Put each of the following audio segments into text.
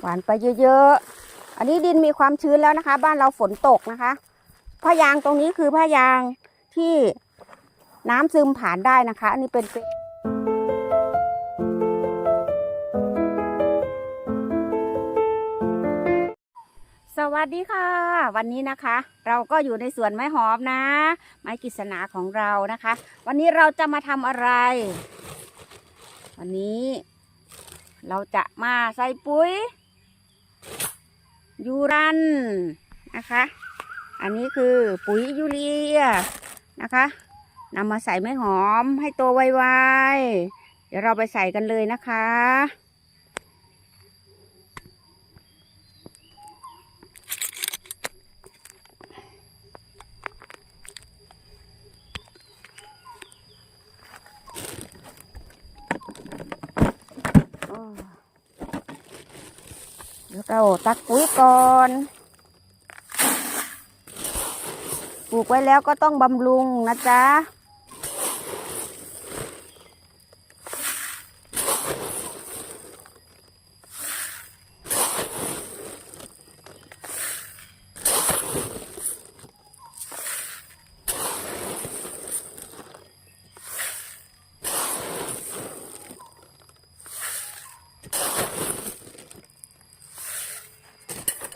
หวานไปเยอะๆ อันนี้ดินมีความชื้นแล้วนะคะ บ้านเราฝนตกนะคะผ้ายางตรงนี้คือผ้ายางที่น้ำซึมผ่านได้นะคะ อันนี้เป็นสวัสดีค่ะ วันนี้นะคะ เราก็อยู่ในสวนไม้หอมนะ ไม้กิษณาของเรานะคะ วันนี้เราจะมาทำอะไร วันนี้เราจะมาใส่ปุ๋ย ยูรันนะคะ อันนี้คือปุ๋ยยูเรียนะคะนำมาใส่ไม้หอมให้โตไวๆ เดี๋ยวเราไปใส่กันเลยนะคะ เราตักปุ๋ยก่อน ปลูกไว้แล้วก็ต้องบำรุงนะจ๊ะ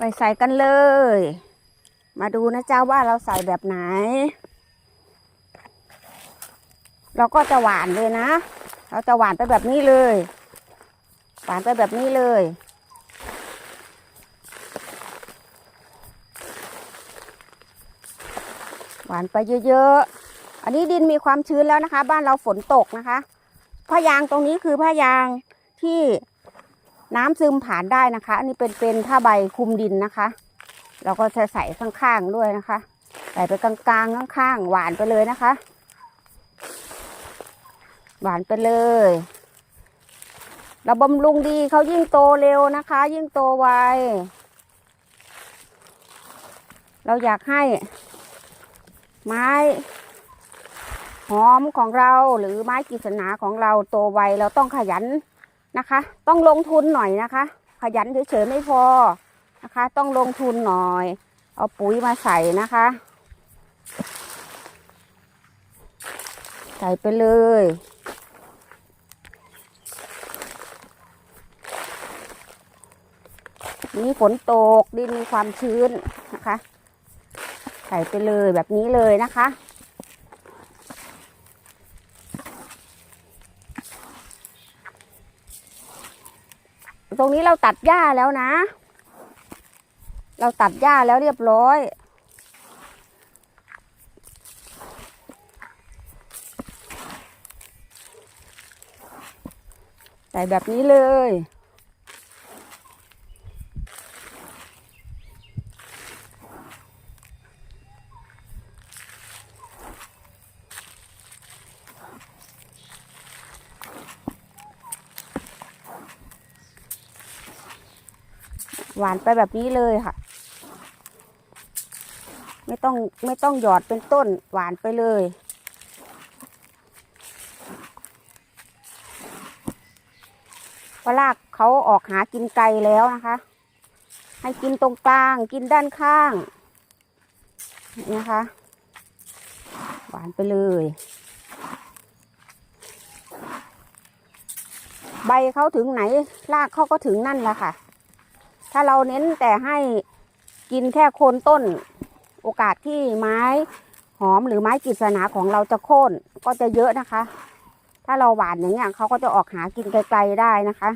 ไปใส่กันเลย มาดูนะเจ้าว่าเราใส่แบบไหน เราก็จะหวานเลยนะ เราจะหวานไปแบบนี้เลย หวานไปแบบนี้เลย หวานไปเยอะๆ อันนี้ดินมีความชื้นแล้วนะคะ บ้านเราฝนตกนะคะผ้ายางตรงนี้คือผ้ายางที่ น้ำซึมผ่านได้นะคะ อันนี้เป็นเป็นผ้าใบคลุมดินนะคะ เราก็จะใส่ข้างๆด้วยนะคะ ใส่ไปกลางๆข้างๆหวานไปเลยนะคะ หวานไปเลย เราบำรุงดีเขายิ่งโตเร็วนะคะ ยิ่งโตไวเราอยากให้ ไม้หอมของเราหรือไม้กฤษณาของเราโตไวเราต้องขยัน นะคะ ต้องลงทุนหน่อยนะคะ ขยันเฉยๆไม่พอนะคะ ต้องลงทุนหน่อย เอาปุ๋ยมาใส่นะคะ ใส่ไปเลยนี่ฝนตกดินมีความชื้นนะคะ ใส่ไปเลยแบบนี้เลยนะคะ ตรงนี้เราตัดหญ้าแล้วนะ เราตัดหญ้าแล้วเรียบร้อย ใส่แบบนี้เลย หวานไปแบบนี้เลยค่ะ ไม่ต้องไม่ต้องหยอดเป็นต้นหวานไปเลย เพราะรากเขาออกหากินไกลแล้วนะคะ ให้กินตรงกลางกินด้านข้างนี่นะคะ หวานไปเลยใบเขาถึงไหนรากเขาก็ถึงนั่นแหละค่ะ ถ้าเราเน้นแต่ให้กินแค่โคนต้น โอกาสที่ไม้หอมหรือไม้กฤษณาของเราจะโค่นก็จะเยอะนะคะ ถ้าเราหวานอย่างเงี้ยเขาก็จะออกหากินไกลๆได้นะคะ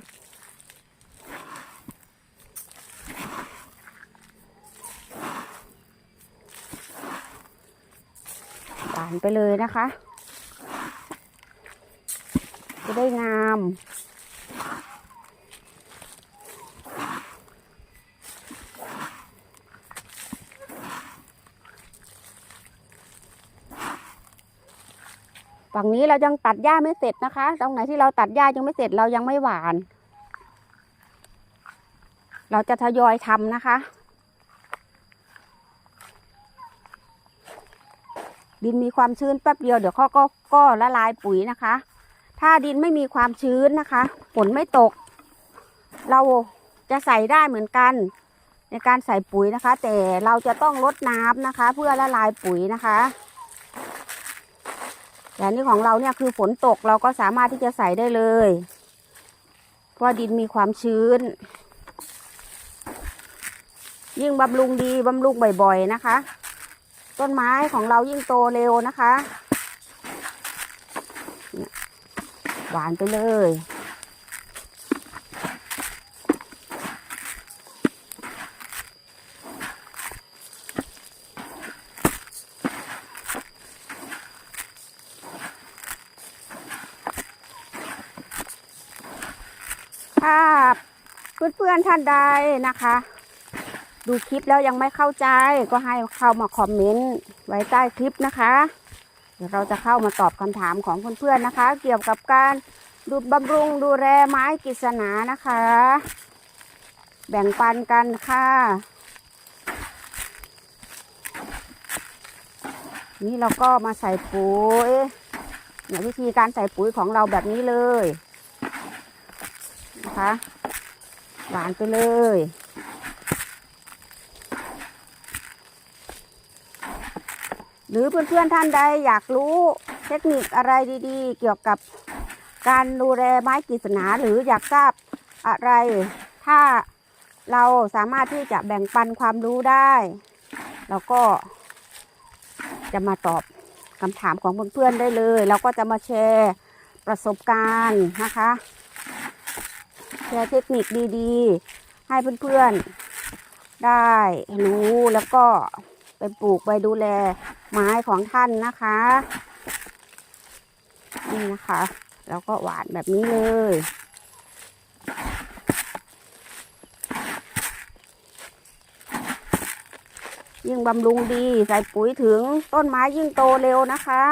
หวานไปเลยนะคะ จะได้งาม ฝั่งนี้เรายังตัดหญ้าไม่เสร็จนะคะ ตรงไหนที่เราตัดหญ้ายังไม่เสร็จเรายังไม่หวาน เราจะทยอยทำนะคะ ดินมีความชื้นแป๊บเดียวเดี๋ยวเขาก็ก็ละลายปุ๋ยนะคะ ถ้าดินไม่มีความชื้นนะคะฝนไม่ตก เราจะใส่ได้เหมือนกัน ในการใส่ปุ๋ยนะคะ แต่เราจะต้องลดน้ำนะคะ เพื่อละลายปุ๋ยนะคะ แต่นี้ของเราเนี่ยคือฝนตกเราก็สามารถที่จะใส่ได้เลย เพราะดินมีความชื้น ยิ่งบำรุงดีบำรุงบ่อย ๆนะคะ ต้นไม้ของเรายิ่งโตเร็วนะคะ หวานไปเลย ถ้า เพื่อนๆท่านใดนะคะ ดูคลิปแล้วยังไม่เข้าใจก็ให้เข้ามาคอมเมนต์ไว้ใต้คลิปนะคะ เดี๋ยวเราจะเข้ามาตอบคำถามของเพื่อนๆนะคะ เกี่ยวกับการดูบำรุงดูแลไม้กฤษณานะคะ แบ่งปันกันค่ะนี่เราก็มาใส่ปุ๋ยเนี่ยวิธีการใส่ปุ๋ยของเราแบบนี้เลยนะคะ หวานไปเลย หรือเพื่อนๆท่านใดอยากรู้เทคนิคอะไรดีๆ เกี่ยวกับการดูแลไม้กฤษณาหรืออยากทราบอะไร ถ้าเราสามารถที่จะแบ่งปันความรู้ได้เราก็จะมาตอบคำถามของเพื่อนๆได้เลยเราก็จะมาแชร์ประสบการณ์นะคะ ร์เทคนิคดีๆ ให้เพื่อนๆ ได้รู้แล้วก็ไปปลูกไปดูแลไม้ของท่านนะคะนี่นะคะแล้วก็หวานแบบนี้เลยยิ่งบำรุงดีใส่ปุ๋ยถึงต้นไม้ยิ่งโตเร็วนะคะ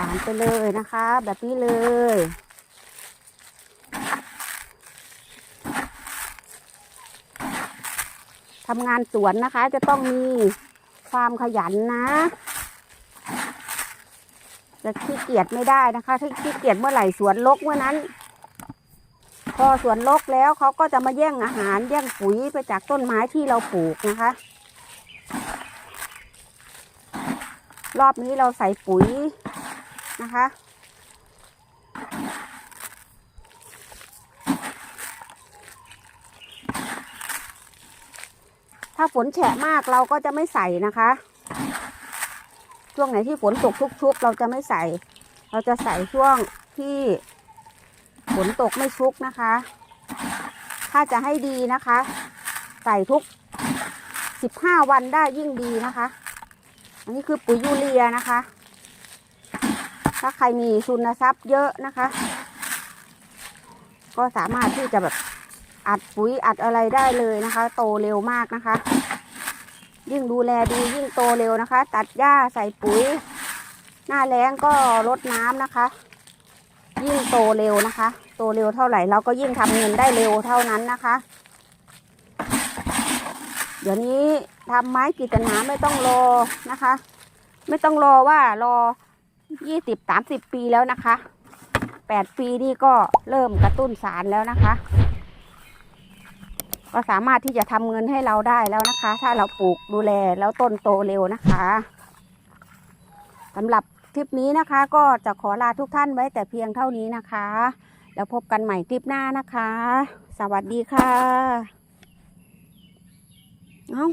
หวานไปเลยนะคะ แบบนี้เลย ทำงานสวนนะคะจะต้องมีความขยันนะจะขี้เกียจไม่ได้นะคะ ถ้าขี้เกียจเมื่อไหร่สวนรกเมื่อนั้น พอสวนรกแล้วเขาก็จะมาแย่งอาหารแย่งปุ๋ยไปจากต้นไม้ที่เราปลูกนะคะ รอบนี้เราใส่ปุ๋ย นะคะ ถ้าฝนแฉะมากเราก็จะไม่ใส่นะคะ ช่วงไหนที่ฝนตกชุกๆเราจะไม่ใส่ เราจะใส่ช่วงที่ฝนตกไม่ชุกนะคะ ถ้าจะให้ดีนะคะ ใส่ทุกสิบห้าวันได้ยิ่งดีนะคะ อันนี้คือปุ๋ยยูเรียนะคะ ถ้าใครมีทุนทรัพย์เยอะนะคะ ก็สามารถที่จะแบบอัดปุ๋ยอัดอะไรได้เลยนะคะ โตเร็วมากนะคะ ยิ่งดูแลดียิ่งโตเร็วนะคะ ตัดหญ้าใส่ปุ๋ย หน้าแล้งก็รดน้ำนะคะ ยิ่งโตเร็วนะคะ โตเร็วเท่าไหร่เราก็ยิ่งทำเงินได้เร็วเท่านั้นนะคะ เดี๋ยวนี้ทำไม้กฤษณาไม่ต้องรอนะคะ ไม่ต้องรอว่ารอ ยี่สิบสามสิบปีแล้วนะคะแปดปีนี่ก็เริ่มกระตุ้นสารแล้วนะคะ ก็สามารถที่จะทำเงินให้เราได้แล้วนะคะ ถ้าเราปลูกดูแลแล้วต้นโตเร็วนะคะสำหรับคลิปนี้นะคะ ก็จะขอลาทุกท่านไว้แต่เพียงเท่านี้นะคะ แล้วพบกันใหม่คลิปหน้านะคะ สวัสดีค่ะเอา